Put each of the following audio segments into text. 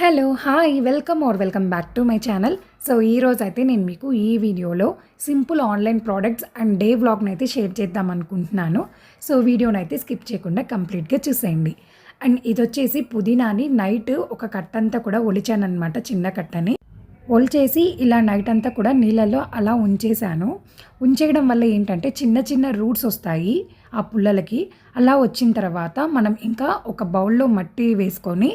Hello hi welcome are welcome back to my channel so ఈ రోజు అయితే నేను మీకు ఈ వీడియోలో simple online products and day వ్లాగ్ని అయితే షేర్ చేద్దాం అనుకుంటున్నాను. సో వీడియోని అయితే స్కిప్ చేయకుండా కంప్లీట్గా చూసేయండి. అండ్ ఇది వచ్చేసి పుదీనాని నైట్ ఒక కట్టంతా కూడా ఒలిచాను అనమాట చిన్న కట్టని ఒలిచేసి ఇలా నైట్ అంతా కూడా నీళ్ళల్లో అలా ఉంచేసాను ఉంచేయడం వల్ల ఏంటంటే చిన్న చిన్న రూట్స్ వస్తాయి. ఆ పుల్లలకి. అలా వచ్చిన తర్వాత మనం ఇంకా ఒక బౌల్లో మట్టి వేసుకొని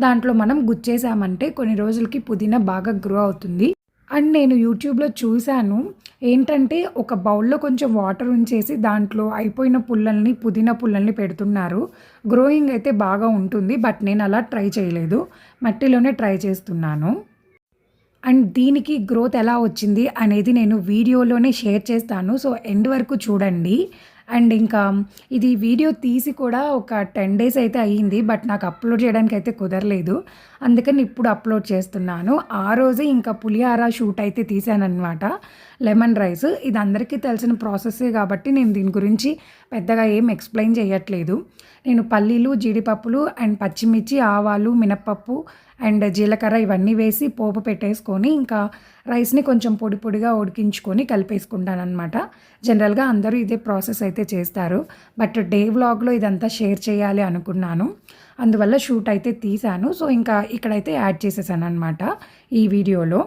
దాంట్లో మనం గుచ్చేసామంటే కొన్ని రోజులకి పుదీనా బాగా గ్రో అవుతుంది. అండ్ నేను యూట్యూబ్లో చూశాను ఏంటంటే ఒక బౌల్లో కొంచెం వాటర్ ఉంచేసి దాంట్లో అయిపోయిన పుల్లల్ని పుదీనా పుల్లల్ని పెడుతున్నారు. గ్రోయింగ్ అయితే బాగా ఉంటుంది బట్ నేను అలా ట్రై చేయలేదు. మట్టిలోనే ట్రై చేస్తున్నాను. అండ్ దీనికి గ్రోత్ ఎలా వచ్చింది అనేది నేను వీడియోలోనే షేర్ చేస్తాను. సో ఎండ్ వరకు చూడండి. అండ్ ఇంకా ఇది వీడియో తీసి కూడా ఒక టెన్ డేస్ అయితే అయ్యింది బట్ నాకు అప్లోడ్ చేయడానికి అయితే కుదరలేదు. అందుకని ఇప్పుడు అప్లోడ్ చేస్తున్నాను. ఆ రోజే ఇంకా పులిహార షూట్ అయితే తీసానమాట లెమన్ రైస్. ఇది అందరికీ తెలిసిన ప్రాసెసే కాబట్టి నేను దీని గురించి పెద్దగా ఏం ఎక్స్ప్లెయిన్ చేయట్లేదు. నేను పల్లీలు జీడిపప్పులు అండ్ పచ్చిమిర్చి ఆవాలు మినప్పప్పు అండ్ జీలకర్ర ఇవన్నీ వేసి పోపు పెట్టేసుకొని ఇంకా రైస్ని కొంచెం పొడి పొడిగా ఉడికించుకొని కలిపేసుకుంటాను అనమాట జనరల్గా అందరూ ఇదే ప్రాసెస్ అయితే చేస్తారు. బట్ డే వ్లాగ్లో ఇదంతా షేర్ చేయాలి అనుకున్నాను. అందువల్ల షూట్ అయితే తీశాను. సో ఇంకా ఇక్కడైతే యాడ్ చేసేసాను అనమాట ఈ వీడియోలో.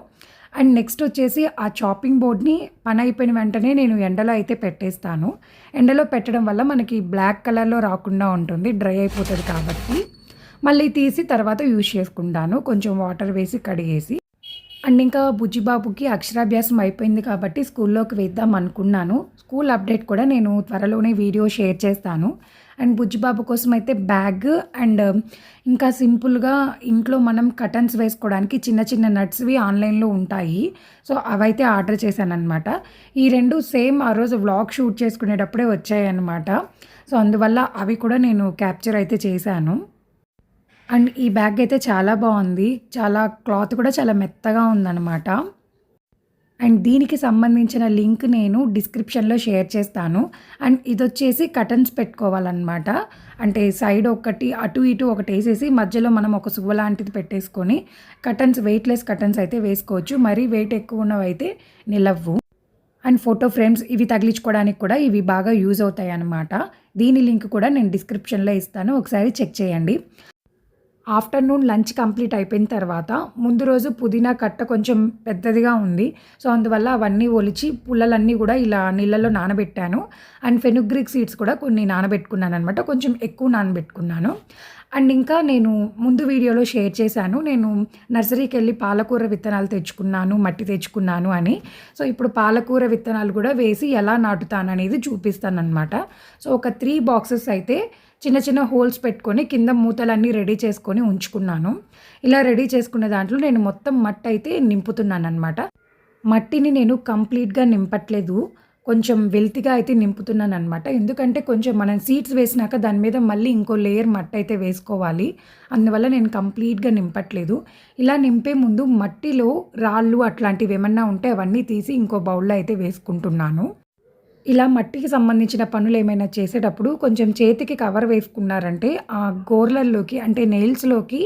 అండ్ నెక్స్ట్ వచ్చేసి ఆ చాపింగ్ బోర్డ్ని పని అయిపోయిన వెంటనే నేను ఎండలో అయితే పెట్టేస్తాను. ఎండలో పెట్టడం వల్ల మనకి బ్లాక్ కలర్లో రాకుండా ఉంటుంది డ్రై అయిపోతుంది కాబట్టి. మళ్ళీ తీసి తర్వాత యూజ్ చేసుకుంటాను. కొంచెం వాటర్ వేసి కడిగేసి. అండ్ ఇంకా బుజ్జిబాబుకి అక్షరాభ్యాసం అయిపోయింది కాబట్టి స్కూల్లోకి వేద్దాం అనుకున్నాను. స్కూల్ అప్డేట్ కూడా నేను త్వరలోనే వీడియో షేర్ చేస్తాను. అండ్ బుజ్జిబాబు కోసం అయితే బ్యాగ్ అండ్ ఇంకా సింపుల్గా ఇంట్లో మనం కటన్స్ వేసుకోవడానికి చిన్న చిన్న నట్స్వి ఆన్లైన్లో ఉంటాయి. సో అవైతే ఆర్డర్ చేశాను అనమాట ఈ రెండు సేమ్ ఆ రోజు వ్లాగ్ షూట్ చేసుకునేటప్పుడే వచ్చాయి అనమాట సో అందువల్ల అవి కూడా నేను క్యాప్చర్ అయితే చేశాను. అండ్ ఈ బ్యాగ్ అయితే చాలా బాగుంది. చాలా క్లాత్ కూడా చాలా మెత్తగా ఉందన్నమాట. అండ్ దీనికి సంబంధించిన లింక్ నేను డిస్క్రిప్షన్లో షేర్ చేస్తాను. అండ్ ఇది వచ్చేసి కటన్స్ పెట్టుకోవాలన్నమాట. అంటే సైడ్ ఒకటి అటు ఇటు ఒకటి వేసేసి మధ్యలో మనం ఒక సువ్వ లాంటిది పెట్టేసుకొని కటన్స్ వెయిట్లెస్ కటన్స్ అయితే వేసుకోవచ్చు. మరీ వెయిట్ ఎక్కువ ఉన్నవి అయితే నిలవ్వు. అండ్ ఫోటో ఫ్రేమ్స్ ఇవి తగిలించుకోవడానికి కూడా ఇవి బాగా యూజ్ అవుతాయి అన్నమాట దీని లింక్ కూడా నేను డిస్క్రిప్షన్లో ఇస్తాను. ఒకసారి చెక్ చేయండి. ఆఫ్టర్నూన్ లంచ్ కంప్లీట్ అయిపోయిన తర్వాత ముందు రోజు పుదీనా కట్ట కొంచెం పెద్దదిగా ఉంది. సో అందువల్ల అవన్నీ ఒలిచి పుల్లలన్నీ కూడా ఇలా నీళ్ళలో నానబెట్టాను. అండ్ ఫెనుగ్రిక్ సీడ్స్ కూడా కొన్ని నానబెట్టుకున్నాను అనమాట కొంచెం ఎక్కువ నానబెట్టుకున్నాను. అండ్ ఇంకా నేను ముందు వీడియోలో షేర్ చేశాను నేను నర్సరీకి వెళ్ళి పాలకూర విత్తనాలు తెచ్చుకున్నాను మట్టి తెచ్చుకున్నాను అని. సో ఇప్పుడు పాలకూర విత్తనాలు కూడా వేసి ఎలా నాటుతాను అనేది చూపిస్తాను అనమాట సో ఒక త్రీ బాక్సెస్ అయితే చిన్న చిన్న హోల్స్ పెట్టుకొని కింద మూతలన్నీ రెడీ చేసుకొని ఉంచుకున్నాను. ఇలా రెడీ చేసుకున్న దాంట్లో నేను మొత్తం మట్టి అయితే నింపుతున్నాను అనమాట మట్టిని నేను కంప్లీట్గా నింపట్లేదు. కొంచెం వెల్తిగా అయితే నింపుతున్నాను అనమాట ఎందుకంటే కొంచెం మనం సీడ్స్ వేసినాక దాని మీద మళ్ళీ ఇంకో లేయర్ మట్టి అయితే వేసుకోవాలి. అందువల్ల నేను కంప్లీట్గా నింపట్లేదు. ఇలా నింపే ముందు మట్టిలో రాళ్ళు అట్లాంటివి ఏమన్నా ఉంటే అవన్నీ తీసి ఇంకో బౌల్లో అయితే వేసుకుంటున్నాను. ఇలా మట్టికి సంబంధించిన పనులు ఏమైనా చేసేటప్పుడు కొంచెం చేతికి కవర్ వేసుకున్నారంటే ఆ గోర్లల్లోకి అంటే నెయిల్స్లోకి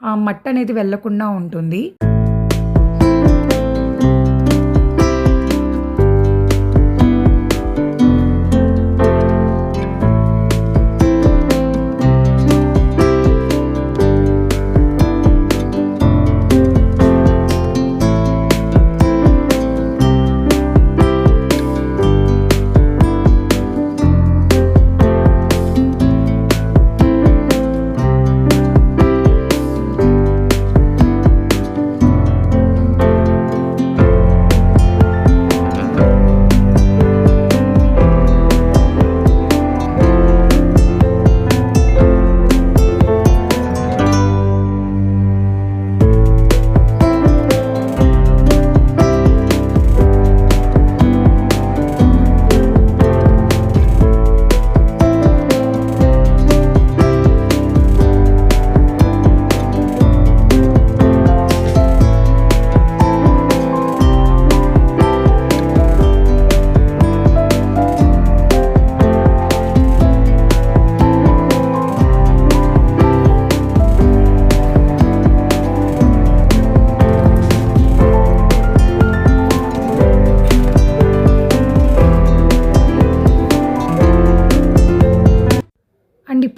ఆ మట్టి అనేది వెళ్ళకుండా ఉంటుంది.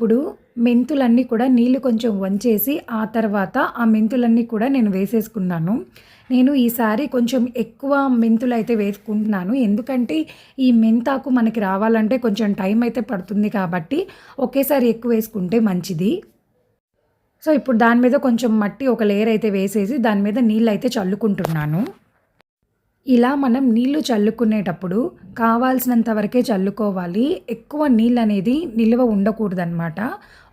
ఇప్పుడు మెంతులన్నీ కూడా నీళ్ళు కొంచెం వంచేసి ఆ తర్వాత ఆ మెంతులన్నీ కూడా నేను వేసేసుకున్నాను. నేను ఈసారి కొంచెం ఎక్కువ మెంతులు అయితే వేసుకుంటున్నాను. ఎందుకంటే ఈ మెంతాకు మనకి రావాలంటే కొంచెం టైం అయితే పడుతుంది కాబట్టి ఒకేసారి ఎక్కువ వేసుకుంటే మంచిది. సో ఇప్పుడు దాని మీద కొంచెం మట్టి ఒక లేయర్ అయితే వేసేసి దాని మీద నీళ్ళు అయితే చల్లుకుంటున్నాను. ఇలా మనం నీళ్ళు చల్లుకునేటప్పుడు కావాల్సినంత వరకే చల్లుకోవాలి. ఎక్కువ నీళ్ళు అనేది నిల్వ ఉండకూడదన్నమాట.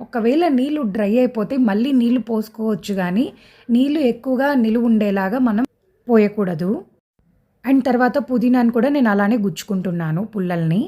ఒకవేళ నీళ్ళు డ్రై అయిపోతే మళ్ళీ నీళ్ళు పోసుకోవచ్చు కానీ నీళ్ళు ఎక్కువగా నిలువ ఉండేలాగా మనం పోయకూడదు. అండ్ తర్వాత పుదీనాను కూడా నేను అలానే గుచ్చుకుంటున్నాను పుల్లల్ని.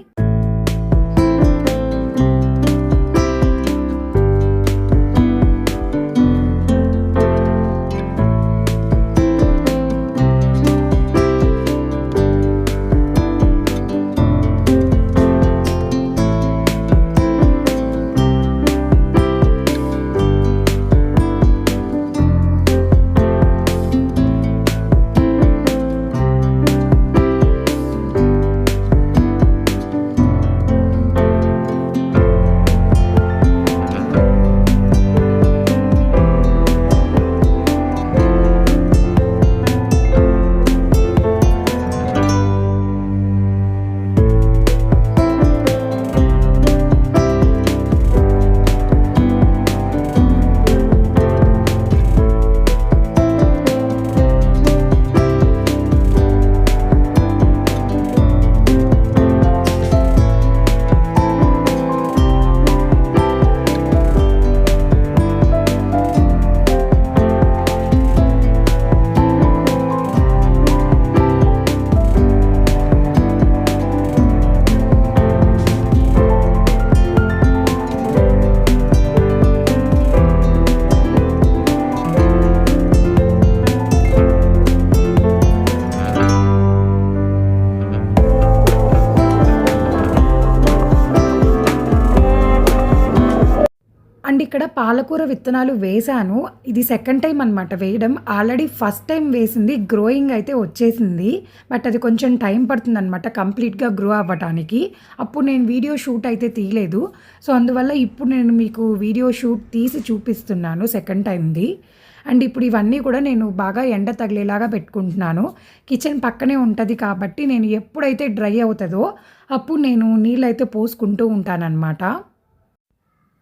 పాలకూర విత్తనాలు వేశాను. ఇది సెకండ్ టైం అనమాట వేయడం. ఆల్రెడీ ఫస్ట్ టైం వేసింది. గ్రోయింగ్ అయితే వచ్చేసింది. బట్ అది కొంచెం టైం పడుతుంది అనమాట కంప్లీట్గా గ్రో అవ్వడానికి అప్పుడు నేను వీడియో షూట్ అయితే తీయలేదు. సో అందువల్ల ఇప్పుడు నేను మీకు వీడియో షూట్ తీసి చూపిస్తున్నాను సెకండ్ టైంది అండ్ ఇప్పుడు ఇవన్నీ కూడా నేను బాగా ఎండ తగిలేలాగా పెట్టుకుంటున్నాను. కిచెన్ పక్కనే ఉంటుంది కాబట్టి నేను ఎప్పుడైతే డ్రై అవుతుందో అప్పుడు నేను నీళ్ళైతే పోసుకుంటూ ఉంటానన్నమాట.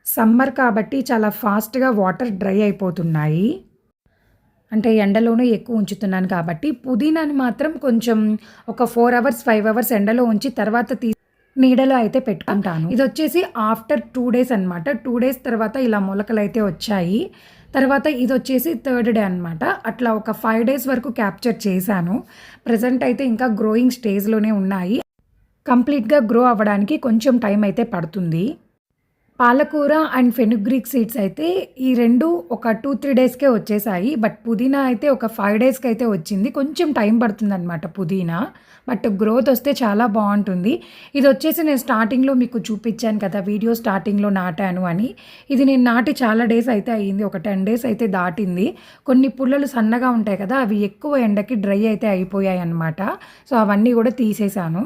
సమ్మర్ కాబట్టి చాలా ఫాస్ట్గా వాటర్ డ్రై అయిపోతున్నాయి. అంటే ఎండలోనే ఎక్కువ ఉంచుతున్నాను కాబట్టి పుదీనాని మాత్రం కొంచెం ఒక ఫోర్ అవర్స్ ఫైవ్ అవర్స్ ఎండలో ఉంచి తర్వాత తీ నీడలో అయితే పెట్టుకుంటాను. ఇది వచ్చేసి ఆఫ్టర్ టూ డేస్ అనమాట టూ డేస్ తర్వాత ఇలా మొలకలు అయితే వచ్చాయి. తర్వాత ఇది వచ్చేసి థర్డ్ డే అనమాట అట్లా ఒక ఫైవ్ డేస్ వరకు క్యాప్చర్ చేశాను. ప్రజెంట్ అయితే ఇంకా గ్రోయింగ్ స్టేజ్లోనే ఉన్నాయి. కంప్లీట్గా గ్రో అవ్వడానికి కొంచెం టైం అయితే పడుతుంది. పాలకూర అండ్ ఫెనుగ్రీక్ సీడ్స్ అయితే ఈ రెండు ఒక టూ త్రీ డేస్కే వచ్చేసాయి. బట్ పుదీనా అయితే ఒక ఫైవ్ డేస్కి అయితే వచ్చింది. కొంచెం టైం పడుతుందన్నమాట పుదీనా. బట్ గ్రోత్ వస్తే చాలా బాగుంటుంది. ఇది వచ్చేసి నేను స్టార్టింగ్లో మీకు చూపించాను కదా వీడియో స్టార్టింగ్లో నాటాను అని. ఇది నేను నాటి చాలా డేస్ అయితే అయ్యింది. ఒక టెన్ డేస్ అయితే దాటింది. కొన్ని పుల్లలు సన్నగా ఉంటాయి కదా అవి ఎక్కువ ఎండకి డ్రై అయితే అయిపోయాయి అనమాట సో అవన్నీ కూడా తీసేశాను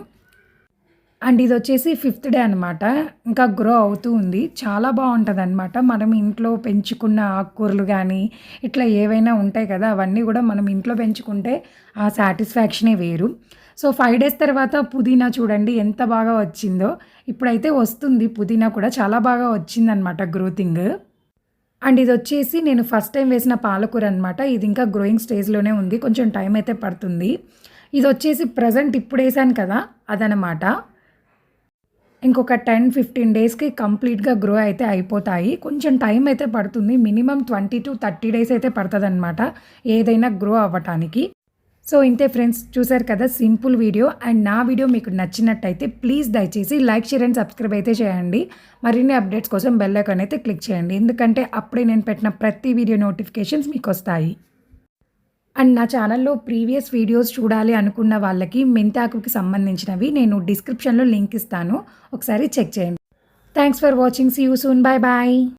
అండ్ ఇది వచ్చేసి ఫిఫ్త్ డే అనమాట ఇంకా గ్రో అవుతూ ఉంది. చాలా బాగుంటుంది అనమాట మనం ఇంట్లో పెంచుకున్న ఆకుకూరలు కానీ ఇట్లా ఏవైనా ఉంటాయి కదా అవన్నీ కూడా మనం ఇంట్లో పెంచుకుంటే ఆ సాటిస్ఫాక్షనే వేరు. సో ఫైవ్ డేస్ తర్వాత పుదీనా చూడండి ఎంత బాగా వచ్చిందో. ఇప్పుడైతే వస్తుంది. పుదీనా కూడా చాలా బాగా వచ్చిందనమాట గ్రోతింగ్. అండ్ ఇది వచ్చేసి నేను ఫస్ట్ టైం వేసిన పాలకూర అనమాట ఇది ఇంకా గ్రోయింగ్ స్టేజ్లోనే ఉంది. కొంచెం టైం అయితే పడుతుంది. ఇది వచ్చేసి ప్రజెంట్ ఇప్పుడు వేసాను కదా అదనమాట ఇంకొక టెన్ ఫిఫ్టీన్ డేస్కి కంప్లీట్గా గ్రో అయితే అయిపోతాయి. కొంచెం టైం అయితే పడుతుంది. Minimum twenty to thirty days అయితే పడుతుంది అనమాట ఏదైనా గ్రో అవ్వటానికి. సో ఇంతే ఫ్రెండ్స్. చూసారు కదా సింపుల్ వీడియో. అండ్ నా వీడియో మీకు నచ్చినట్టయితే ప్లీజ్ దయచేసి లైక్ షేర్ అండ్ సబ్స్క్రైబ్ అయితే చేయండి. మరిన్ని అప్డేట్స్ కోసం బెల్ ఐకాన్ అయితే క్లిక్ చేయండి. ఎందుకంటే అప్పుడే నేను పెట్టిన ప్రతి వీడియో నోటిఫికేషన్స్ మీకు వస్తాయి. అండ్ నా ఛానల్లో ప్రీవియస్ వీడియోస్ చూడాలి అనుకున్న వాళ్ళకి మెంతాకుకి సంబంధించినవి నేను డిస్క్రిప్షన్లో లింక్ ఇస్తాను. ఒకసారి చెక్ చేయండి. Thanks for watching see you soon bye bye